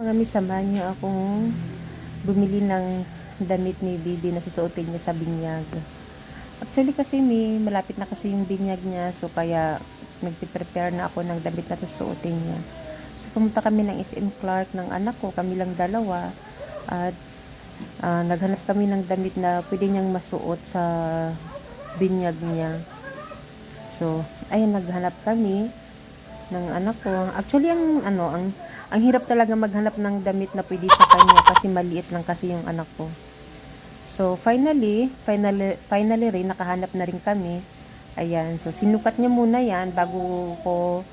Mga mi, samahan niyo akong bumili ng damit ni Bibi na susuotin niya sa binyag. Actually kasi mi, malapit na kasi yung binyag niya, so kaya nagpe-prepare na ako ng damit na susuotin niya. So pumunta kami ng SM Clark ng anak ko, kami lang dalawa. At ah, naghanap kami ng damit na pwede niyang masuot sa binyag niya. So, ayun, naghanap kami ng anak ko. Actually, ang ano, ang ang hirap talaga maghanap ng damit na pwede sa kanya kasi maliit lang kasi yung anak ko. So, finally, finally, finally rin, nakahanap na rin kami. Ayan, so sinukat niya muna yan bago ko,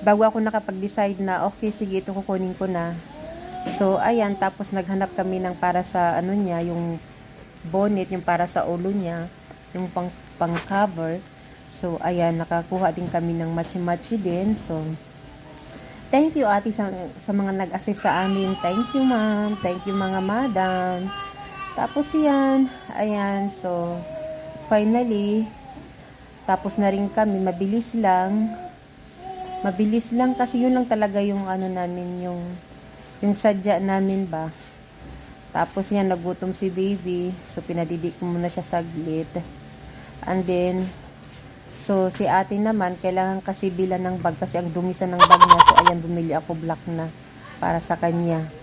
bago ako nakapag-decide na, okay, sige, ito kukunin ko na. So, ayan, tapos naghanap kami ng para sa, ano niya, yung bonnet, yung para sa ulo niya, yung pang, pang cover. So, ayan, nakakuha din kami ng matchy-matchy din. So, thank you ate sa, sa mga nag-assist sa amin. Thank you ma'am. Thank you mga madam. Tapos yan, ayan, so, finally, tapos na rin kami, mabilis lang. Mabilis lang kasi yun lang talaga yung ano namin, yung, yung sadya namin ba. Tapos yan, nagutom si baby. So, pinadidik ko muna siya saglit. And then, so si ate naman, kailangan kasi bilan ng bag kasi ang dungisan ng bag niya. So, ayan, bumili ako black na para sa kanya.